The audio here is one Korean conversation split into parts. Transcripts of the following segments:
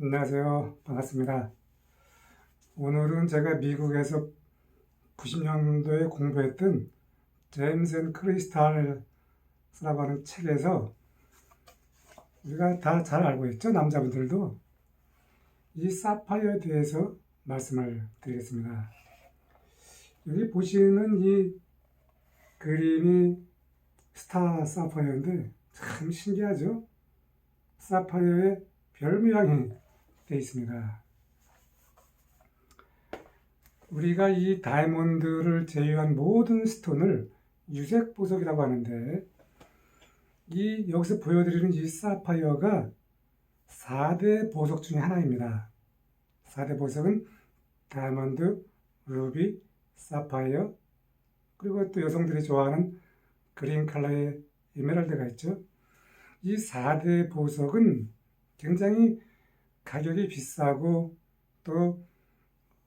안녕하세요. 반갑습니다. 오늘은 제가 미국에서 90년도에 공부했던 제임스 앤 크리스탈스라고 하는 책에서 우리가 다 잘 알고 있죠. 남자분들도 이 사파이어에 대해서 말씀을 드리겠습니다. 여기 보시는 이 그림이 스타 사파이어인데 참 신기하죠? 사파이어의 별 모양이 되어 있습니다. 우리가 이 다이아몬드를 제외한 모든 스톤을 유색 보석이라고 하는데 이 여기서 보여드리는 이 사파이어가 4대 보석 중에 하나입니다. 4대 보석은 다이아몬드, 루비, 사파이어, 그리고 또 여성들이 좋아하는 그린 컬러의 에메랄드가 있죠. 이 4대 보석은 굉장히 가격이 비싸고 또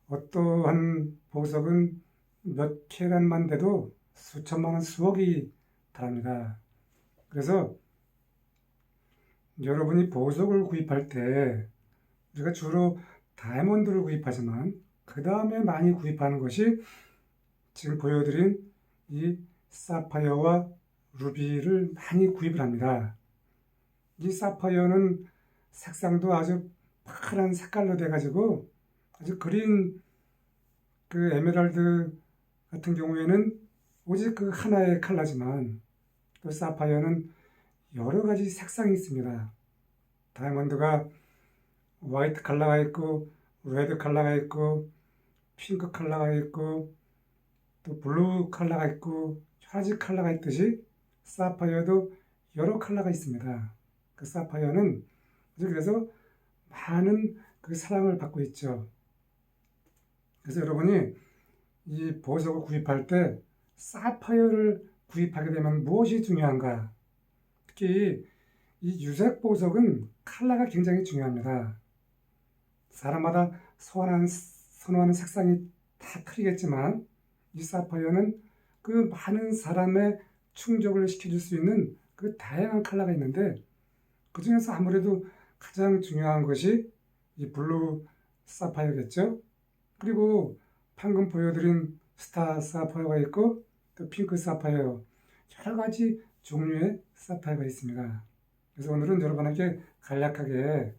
어떠한 보석은 몇 캐럿만 돼도 수천만 원, 수억이 달합니다. 그래서 여러분이 보석을 구입할 때 우리가 주로 다이아몬드를 구입하지만 그 다음에 많이 구입하는 것이 지금 보여드린 이 사파이어와 루비를 많이 구입을 합니다. 이 사파이어는 색상도 아주 파란 색깔로 돼가지고 아주 그린 그 에메랄드 같은 경우에는 오직 그 하나의 컬러지만 또 사파이어는 여러 가지 색상이 있습니다. 다이아몬드가 화이트 컬러가 있고 레드 컬러가 있고 핑크 컬러가 있고 또 블루 컬러가 있고 여러 가지 컬러가 있듯이 사파이어도 여러 컬러가 있습니다. 그 사파이어는 그래서 많은 그 사랑을 받고 있죠. 그래서 여러분이 이 보석을 구입할 때 사파이어를 구입하게 되면 무엇이 중요한가? 특히 이 유색 보석은 컬러가 굉장히 중요합니다. 사람마다 소환한, 선호하는 색상이 다 틀리겠지만 이 사파이어는 그 많은 사람의 충족을 시켜줄 수 있는 그 다양한 컬러가 있는데 그 중에서 아무래도 가장 중요한 것이 이 블루 사파이어겠죠. 그리고 방금 보여드린 스타 사파이어가 있고 또 핑크 사파이어 여러 가지 종류의 사파이어가 있습니다. 그래서 오늘은 여러분에게 간략하게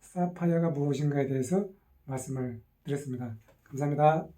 사파이어가 무엇인가에 대해서 말씀을 드렸습니다. 감사합니다.